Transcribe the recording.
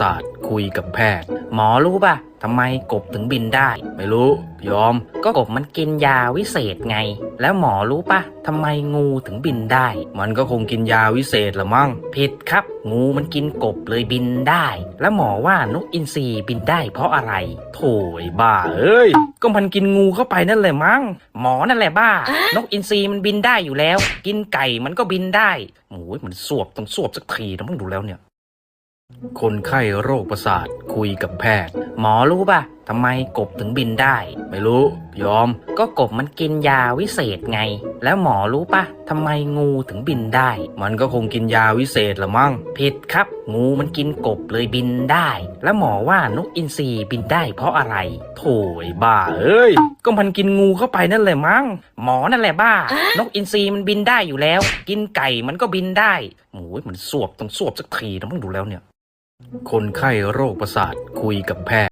สาทคุยกับแพทย์ หมอรู้ป่ะทำไมกบถึงบินได้ ไม่รู้ ยอม ก็กบมันกินยาวิเศษไง แล้วหมอรู้ป่ะทำไมงูถึงบินได้ มันก็คงกินยาวิเศษละมั้งผิดครับ งูมันกินกบเลยบินได้ แล้วหมอว่านกอินทรีบินได้เพราะอะไร โถยบ้าเอ้ย ก็มันกินงูเข้าไปนั่นแหละมั้งหมอนั่นแหละบ้า นกอินทรีมันบินได้อยู่แล้ว กินไก่มันก็บินได้โอ้ยมันสวบต้องสวบสักทีนะมึงดูแล้วเนี่ย คนไข้โรคประสาทคุยกับแพทย์ หมอรู้ป่ะทำไมกบถึงบินได้ ไม่รู้ ยอม ก็กบมันกินยาวิเศษไง แล้วหมอรู้ป่ะทำไมงูถึงบินได้ มันก็คงกินยาวิเศษละมั้งผิดครับ งูมันกินกบเลยบินได้ แล้วหมอว่านกอินทรีบินได้เพราะอะไร โถยบ้าเอ้ยก็มันกินงูเข้าไปนั่นแหละมั้งหมอนั่นแหละบ้า นกอินทรีมันบินได้อยู่แล้ว กินไก่มันก็บินได้โอ้ยมันสวบต้องสวบสักทีนะมึงดูแล้วเนี่ย คนไข้โรคประสาทคุยกับแพทย์